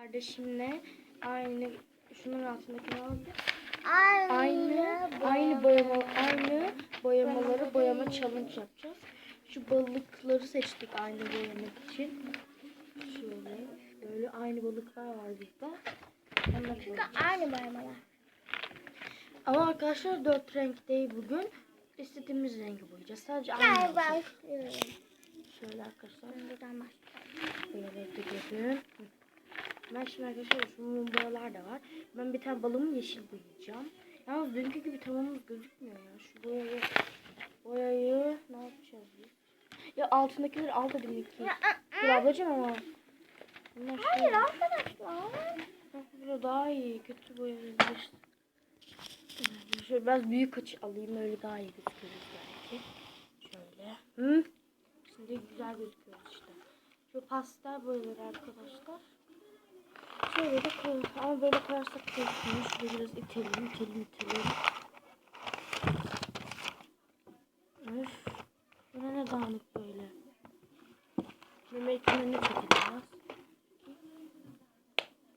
Kardeşimle aynı şunun altındakini aldım. Aynı, Aynı aynı boyama aynı boyamaları boyama challenge yapacağız. Şu balıkları seçtik aynı boyamak için. Şöyle böyle aynı balıklar var burada. Onları Çünkü boyayacağız. aynı boyamalar. Ama arkadaşlar dört renk değil bugün. İstediğimiz rengi boyayacağız. Sadece aynı Gel başlıyorum. Şöyle arkadaşlar. Ben buradan başlıyorum. Böyle gidelim. Ben şimdi arkadaşlar şu mum boyalar da var. Ben bir tane balığımı yeşil boyayacağım. Yalnız dünkü gibi tamamımız gözükmüyor ya. Şu boyayı, boyayı ne yapacağız biz? Ya altındakileri al dedim iki. Ya, Dur ablacığım ama. Bunlar Hayır arkadaşlar. Burada daha iyi. Kötü boyayabilir. Şöyle biraz büyük açı alayım. Öyle daha iyi gözüküyoruz belki. Şöyle. Hı? Şimdi güzel gözüküyoruz işte. Şu pastel boyaları arkadaşlar. Şöyle de koyalım. Ama böyle koyarsak gözükmüyor. Şöyle biraz itelim, itelim, itelim. Öf. Bu ne ne dağınık böyle. Mehmet önüne çekelim biraz.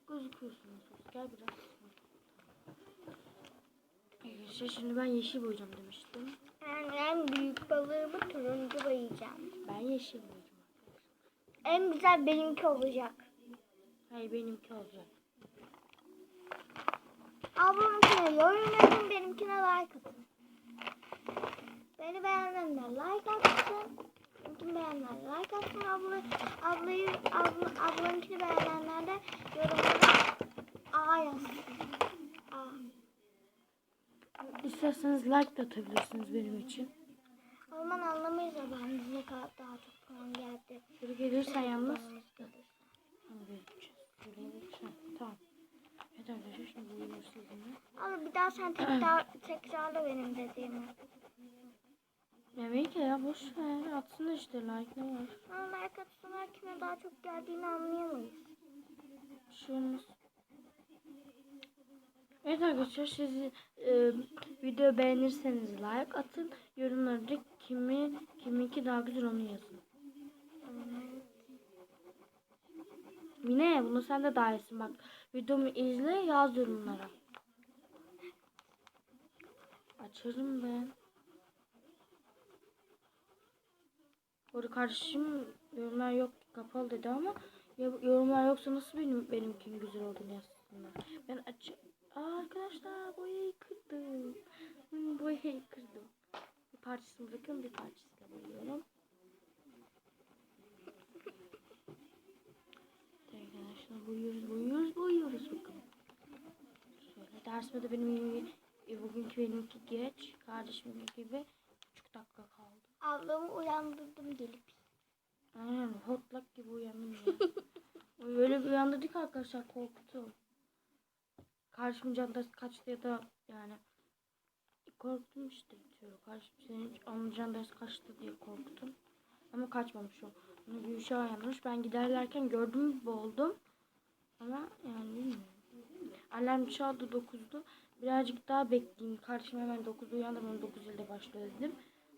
Gözüküyorsunuz. Gel biraz. Arkadaşlar şimdi ben yeşil boyayacağım demiştim. Ben en büyük balığımı turuncu boyayacağım. Ben yeşil boyayacağım. En güzel benimki olacak. Hayır benimki olacak. Ablamınkine yorum yapın, benimkine like atın. Beni beğenenler like atsın. Benimkini beğenenler like atsın. Abla, ablayı, abla, ablanınkini beğenenler de yorumlara A yazsın. A. İsterseniz like de atabilirsiniz benim için. O zaman anlamayız ne kadar daha çok puan geldi. Şöyle gelirsen yalnız. Puanımız gelirse. Tamam göreceğiz. Şöyle gelirsen. Tamam. Evet arkadaşlar şimdi boyuyoruz sizinle. Abi bir daha sen tekrar, tekrarla benim dediğimi. Evet ki ya boş ver. Atsın işte like ne var. Ama like atsınlar kime daha çok geldiğini anlayamayız. Bir şey olmaz. Evet arkadaşlar siz e, video beğenirseniz like atın. Yorumlarda kimi kiminki daha güzel onu yazın. Mine bunu sen de dahilsin bak. Videomu izle yaz yorumlara. Açarım ben. Bu arada kardeşim yorumlar yok kapalı dedi ama ya- yorumlar yoksa nasıl benim benimkinin güzel olduğunu yazsınlar. Ben aç arkadaşlar boyayı kırdım. Hmm, boyayı kırdım. Bir parçasını bırakıyorum bir parçasıyla boyuyorum. Arkadaşlar boyuyoruz boyuyoruz boyuyoruz bakın. Şöyle dersime de benim bugünkü benimki geç. Kardeşimin gibi buçuk dakika kaldı. Ablamı uyandırdım gelip. Aynen hortlak gibi uyandım ya. Oy, Öyle bir uyandırdık arkadaşlar korktum. Karşımın candası kaçtı ya da yani korktum işte diyor. Karşım senin onun candası kaçtı diye korktum. Ama kaçmamış o. Onu bir uşağı uyanmış. Ben giderlerken gördüm oldum. Ama yani bilmiyorum. Alarm çaldı 9'du. Birazcık daha bekleyeyim. Kardeşim hemen 9'da uyandım. Onu 9 ilde başlıyor dedim.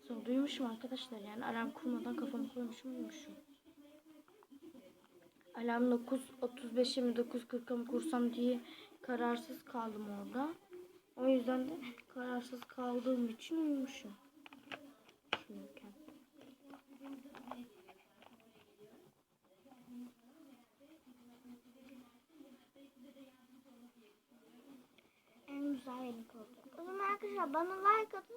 Sonra duymuşum arkadaşlar yani alarm kurmadan kafamı koymuşum uyumuşum. Alarm 9.35'e mi 9.40'a mı kursam diye kararsız kaldım orada. O yüzden de kararsız kaldığım için uyumuşum. Benimki olacak. O zaman arkadaşlar bana like atın.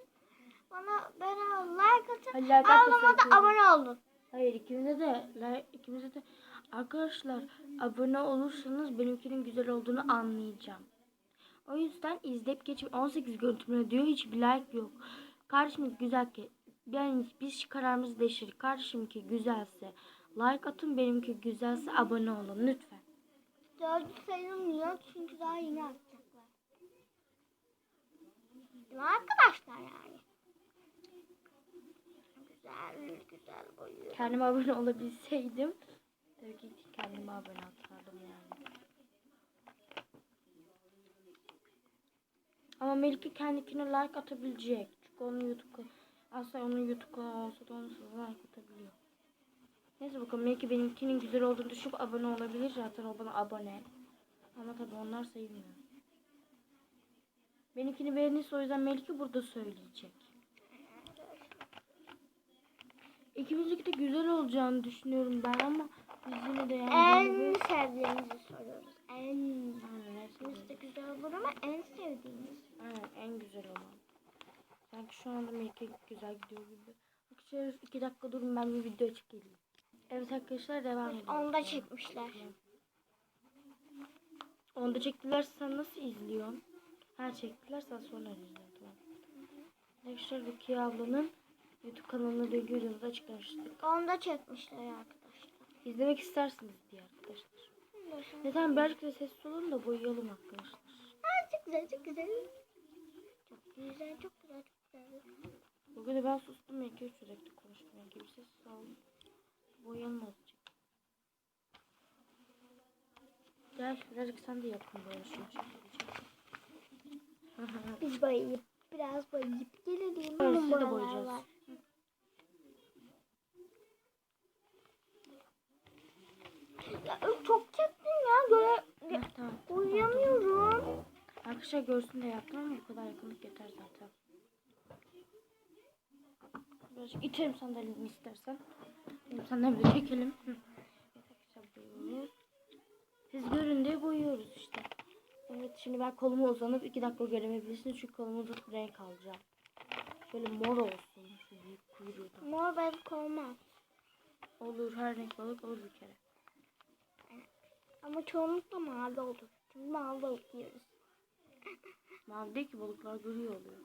Bana bana like atın. Like sen da abone olun. Hayır ikimize de like, ikimize de arkadaşlar abone olursanız benimkinin güzel olduğunu anlayacağım. O yüzden izleyip geçip 18 görüntümle diyor hiçbir like yok. Kardeşim güzel ki yani biz kararımızı değiştirdik. Kardeşimki güzelse like atın benimki güzelse abone olun lütfen. Dördü sayılmıyor çünkü daha yeni atacaklar. Mi arkadaşlar yani? Güzel güzel boyuyor. Kendime abone olabilseydim tabii ki kendime abone atardım yani. Ama Melike kendikine like atabilecek. Çünkü onun YouTube aslında onun YouTube kanalı olsa da onu like atabiliyor. Neyse bakalım belki benimkinin güzel olduğunu düşünüp abone olabilir. Zaten o bana abone. Ama tabii onlar sayılmıyor. Benimkini beğenirse o yüzden Melike burada söyleyecek. İkimizinki de güzel olacağını düşünüyorum ben ama biz yine de yani En sevdiğinizi soruyoruz. En. İkimiz de güzel olur ama en sevdiğiniz. Aynen en güzel olan. Sanki şu anda Melike güzel gidiyor gibi. Arkadaşlar iki dakika durun ben bir video çekeyim. Evet arkadaşlar devam edelim. Onu da çekmişler. Onu da çektilerse sen nasıl izliyorsun? Ha çektiler sen sonra izliyorsun. Tamam. Arkadaşlar Rukiye ablanın YouTube kanalına da videoda açıklamıştık. Onu da çekmişler arkadaşlar. İzlemek istersiniz diye arkadaşlar. Neden birazcık da sessiz olun da boyayalım arkadaşlar. Aa, çok güzel, çok güzel. Çok güzel, çok güzel, çok güzel. Bugün de ben sustum belki sürekli konuştum. Belki bir ses saldım. Boyayalım azıcık. Gel birazcık sen de yakın çekeceğim. Biz boyayıp, biraz boyayıp gelelim. Evet, siz de Numaralar boyayacağız. var. Ya, çok çektin ya, göre Heh, tamam. uyuyamıyorum. Arkadaşlar görsün de yaptım ama bu kadar yakınlık yeter zaten. Birazcık itelim sandalyeni istersen. Benim sandalyemi de çekelim. Evet. Siz görün diye boyuyoruz işte. Evet şimdi ben kolumu uzanıp iki dakika göremebilirsiniz çünkü kolumu da renk alacağım. Şöyle mor olsun şu büyük kuyruğu da. Mor balık olmaz. Olur her renk balık olur bir kere. Ama çoğunlukla mavi olur. Çünkü mavi balık yiyoruz. Mavi değil ki balıklar gri oluyor.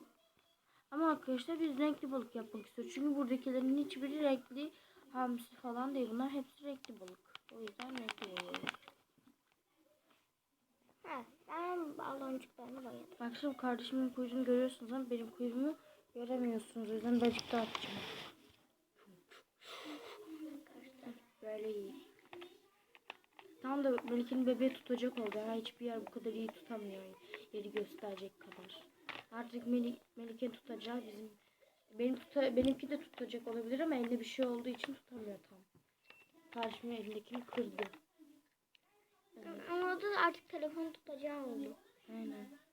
Ama arkadaşlar biz renkli balık yapmak istiyoruz. Çünkü buradakilerin hiçbiri renkli hamsi falan değil. Bunlar hepsi renkli balık. O yüzden renkli boyuyoruz. Ha, ben baloncuklarını şimdi kardeşimin kuyruğunu görüyorsunuz ama benim kuyruğumu göremiyorsunuz. O yüzden birazcık daha atacağım. Böyle iyi. Tam da Melike'nin bebeği tutacak oldu. Yani hiçbir yer bu kadar iyi tutamıyor. Yeri gösterecek kadar. Artık Meli, Melike tutacağı bizim benim tuta, benimki de tutacak olabilir ama elinde bir şey olduğu için tutamıyor tam. Kardeşimin elindekini kırdı. Evet, Ama o da artık telefon tutacağı oldu. aynen.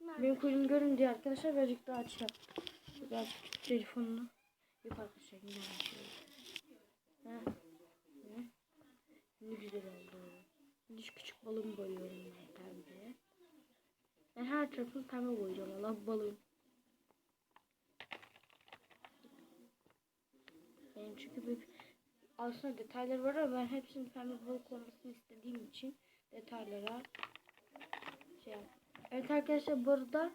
Benim kuyruğumu görün diye arkadaşlar birazcık daha açacağım. Biraz telefonunu. Yok arkadaşlar. Ne? Güzel oldu. Şimdi küçük balığımı boyuyorum ben pembe. Ben her tarafını pembe boyayacağım. Allah balığım. Benim çünkü bir aslında detayları var ama ben hepsinin pembe balık olmasını istediğim için detaylara şey yaptım. Evet arkadaşlar bu arada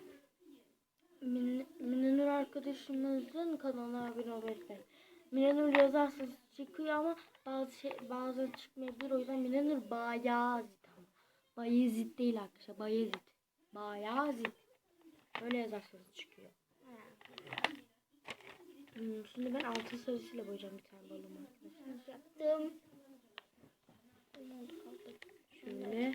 Min Minanur arkadaşımızın kanalına abone unutmayın. Minanur yazarsanız çıkıyor ama bazı şey bazı çıkmayabilir o yüzden Minanur Bayazit ama. Bayezid değil arkadaşlar Bayezid. Bayazit. Öyle yazarsanız çıkıyor. Hmm, şimdi ben altın sarısıyla boyayacağım bir tane balığımı arkadaşlar. Yaptım. Şöyle.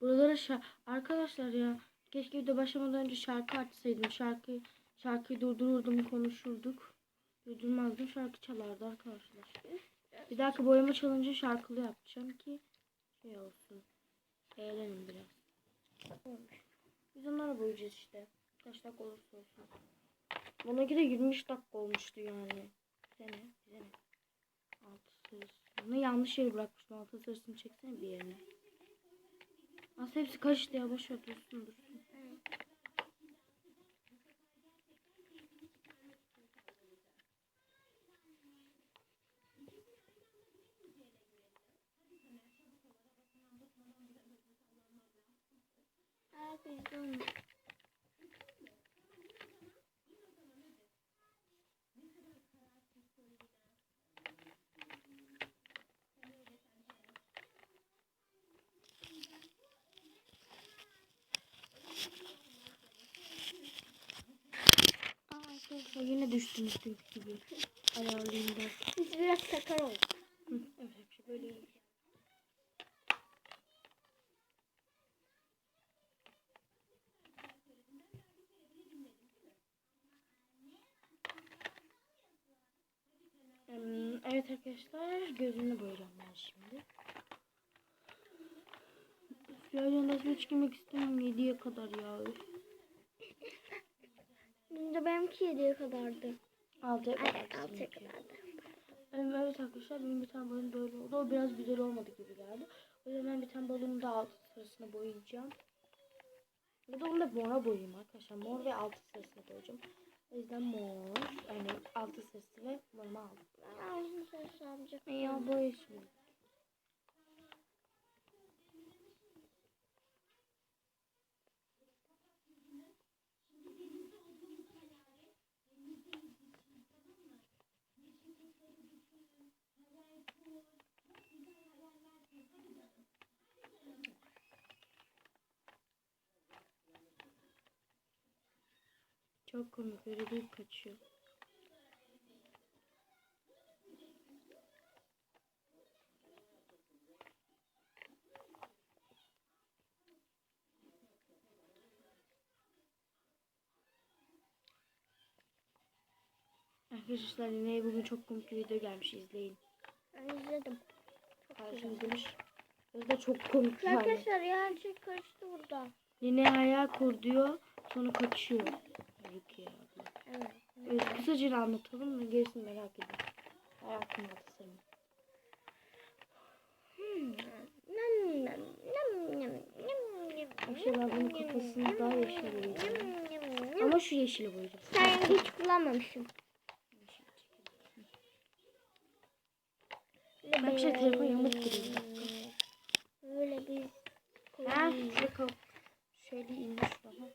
Buralara şa- arkadaşlar ya keşke video başlamadan önce şarkı açsaydım. Şarkı şarkıyı durdururdum konuşurduk. Durdurmazdım şarkı çalardı arkadaşlar. Bir dahaki boyama çalınca şarkılı yapacağım ki şey olsun. Eğlenin biraz. Biz onlara boyayacağız işte. Kaç dakika olursa olsun. Bununki de 23 dakika olmuştu yani. Bize ne? Bize ne? Sarısını yanlış yere bırakmıştım. Altı sarısını çeksene bir yerine. Aslında hepsi karıştı ya. Boş ver dursun dursun. Aa, kızdım. Aa düştüm çünkü gibi. Ayarlayayım ben. Biz biraz sakar olduk. Evet, şey böyle Evet arkadaşlar gözünü boyayacağım ben şimdi. Süreyden resmi çıkmak istemiyorum 7'ye kadar ya. De benimki 7'ye kadardı. 6'ya kadar. Aynen 6'ya bizimki. kadardı. Evet arkadaşlar benim bir tane balığım böyle oldu. O biraz güzel olmadı gibi geldi. O yüzden ben bir tane balığımı da altı sırasına boyayacağım. Ya da onu da mora boyayayım arkadaşlar. Mor ve altı sırasına boyayacağım. O yüzden mor. Yani altı sırası ve aldım. Ben ağzını ses yapacaktım. Ya boya şimdi. Çok komik öyle bir kaçıyor. Arkadaşlar yine bugün çok komik bir video gelmiş izleyin. Ben izledim. Karşım izlemiş. O da çok komik yani. Arkadaşlar ya her şey karıştı burada. Yine hayal kur diyor sonra kaçıyor. Rukiye abla. Evet. Evet, kısaca anlatalım mı? Gerisini merak edin. Hayatımda tasarım. Hmm. Arkadaşlar bunun kafasını daha yeşil boyayacağım. Ama şu yeşili boyayacağım. Sen hiç kullanmamışsın. Arkadaşlar telefon yamuk dakika. Böyle bir Ha, şöyle inmiş bana.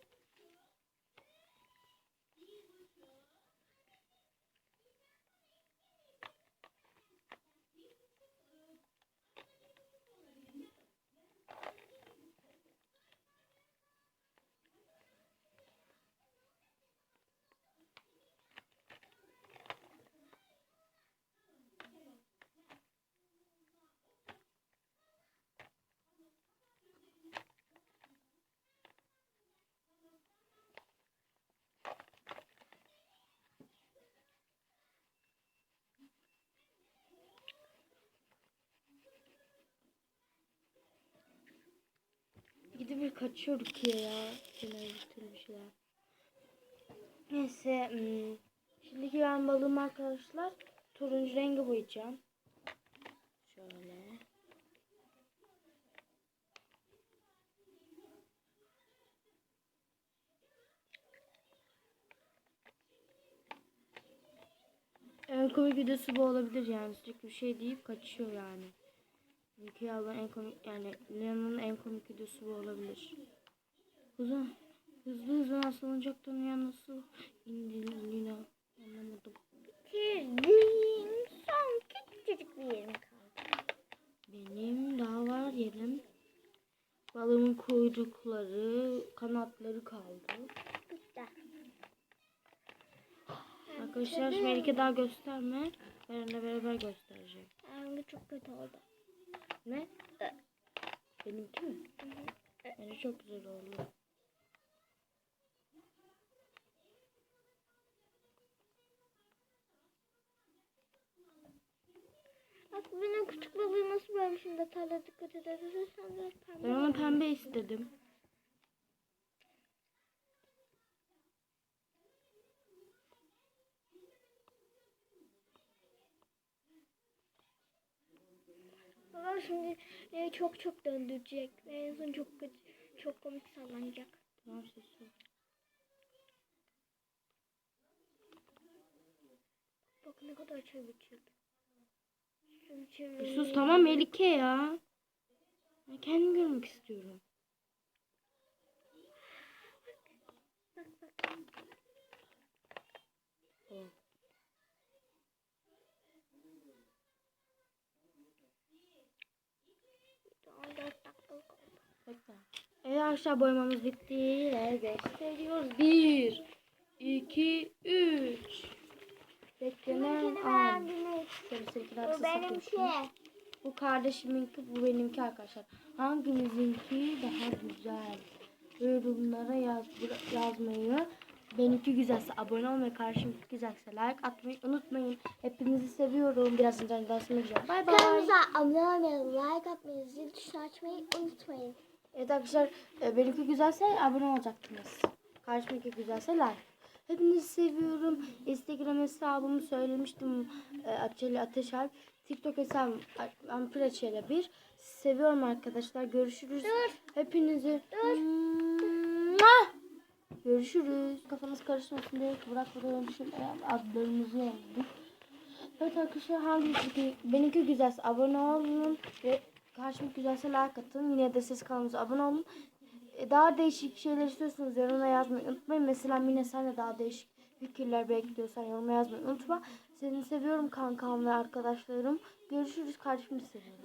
Bir kaçıyor Rukiye ya. Yine bir şeyler. Neyse. hmm, Şimdiki ben balığımı arkadaşlar turuncu rengi boyayacağım. Şöyle. En komik videosu bu olabilir yani sürekli bir şey deyip kaçıyor yani. Ülke ablanın en komik yani Lina'nın en komik videosu bu olabilir. Hızlı hızlı hızlı nasıl olacaktan ya nasıl indi Lina anlamadım. Bitirdim. Son küçücük bir yerim kaldı. Benim daha var yerim. Balığımın kuyrukları, kanatları kaldı. Arkadaşlar Melike daha gösterme. Benimle beraber göstereceğim. Rengi çok kötü oldu. Ne? E. Benimki mi? Bence çok güzel oldu. Bak benim küçük balığı nasıl bölmüşüm detaylara dikkat edersen sen de pembe. Ben ona pembe istedim. Babam şimdi e, çok çok döndürecek ve en son çok kötü, çok komik sallanacak. Tamam sesi. Bak ne kadar. Şunu Bir çevir. sus tamam Melike ya. Ben kendim görmek istiyorum. Bak bak. Oh. Daha dört dakikalık oldu. Bekle. Evet arkadaşlar boyamamız bitti ve gösteriyoruz. Bir, iki, üç. Beklenen an. Bu benimki. satıyorsun. Bu kardeşiminki, bu benimki arkadaşlar. Hanginizinki daha güzel? Yorumlara yaz, yazmayı benimki güzelse abone olmayı, karşımki güzelse like atmayı unutmayın. Hepinizi seviyorum. Biraz önce dersime gireceğim. Bay bay. Kanalımıza abone olmayı, like atmayı, zil tuşunu açmayı unutmayın. Evet arkadaşlar e, benimki güzelse abone olacaktınız. Karşımdaki güzelse like. Hepinizi seviyorum. Instagram hesabımı söylemiştim. E, Açeli Ateşalp. TikTok hesabım Ampir Açeli 1. Seviyorum arkadaşlar. Görüşürüz. Hepinizi. Mua! Görüşürüz. Kafanız karışmasın diye Burak burada düşün adlarımızı yazdık. Evet arkadaşlar hangisi benimki güzelse abone olun ve karşımdaki güzelse like atın. Yine de ses kanalımıza abone olun. E, Daha değişik şeyler istiyorsanız yorumlara yazmayı unutmayın. Mesela Mine sen de daha değişik fikirler bekliyorsan yoruma yazmayı unutma. Seni seviyorum kankam ve arkadaşlarım. Görüşürüz karşımda seviyorum.